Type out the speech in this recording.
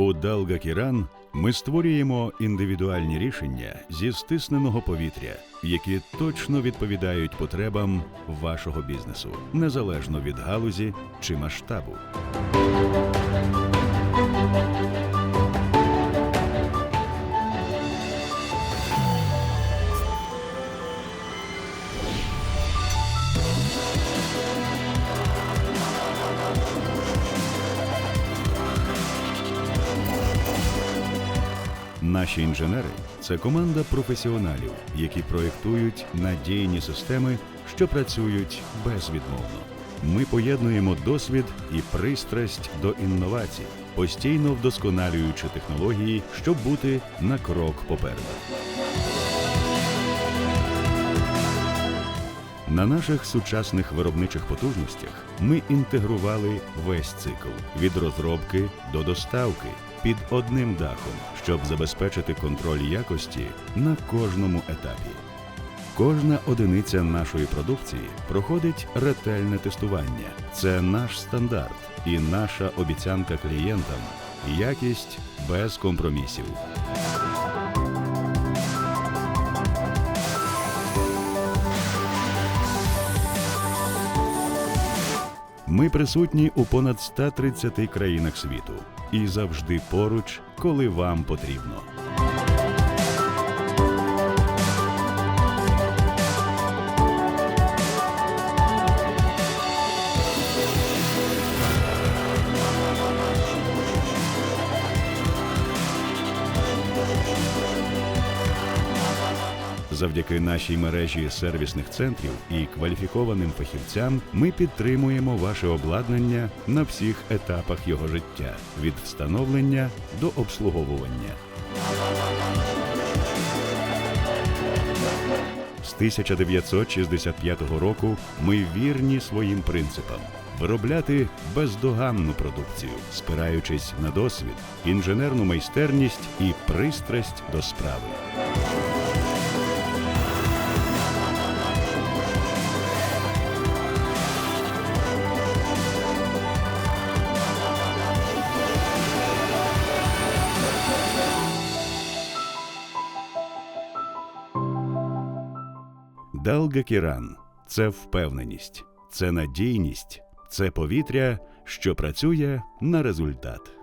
У Далгакіран ми створюємо індивідуальні рішення зі стисненого повітря, які точно відповідають потребам вашого бізнесу, незалежно від галузі чи масштабу. Наші інженери це команда професіоналів, які проєктують надійні системи, що працюють безвідмовно. Ми поєднуємо досвід і пристрасть до інновацій, постійно вдосконалюючи технології, щоб бути на крок попереду. На наших сучасних виробничих потужностях ми інтегрували весь цикл від розробки до доставки під одним дахом, щоб забезпечити контроль якості на кожному етапі. Кожна одиниця нашої продукції проходить ретельне тестування. Це наш стандарт і наша обіцянка клієнтам якість без компромісів. Ми присутні у понад 130 країнах світу і завжди поруч, коли вам потрібно. Завдяки нашій мережі сервісних центрів і кваліфікованим фахівцям ми підтримуємо ваше обладнання на всіх етапах його життя від встановлення до обслуговування. З 1965 року ми вірні своїм принципам виробляти бездоганну продукцію, спираючись на досвід, інженерну майстерність і пристрасть до справи. Далгакіран це впевненість, це надійність, це повітря, що працює на результат.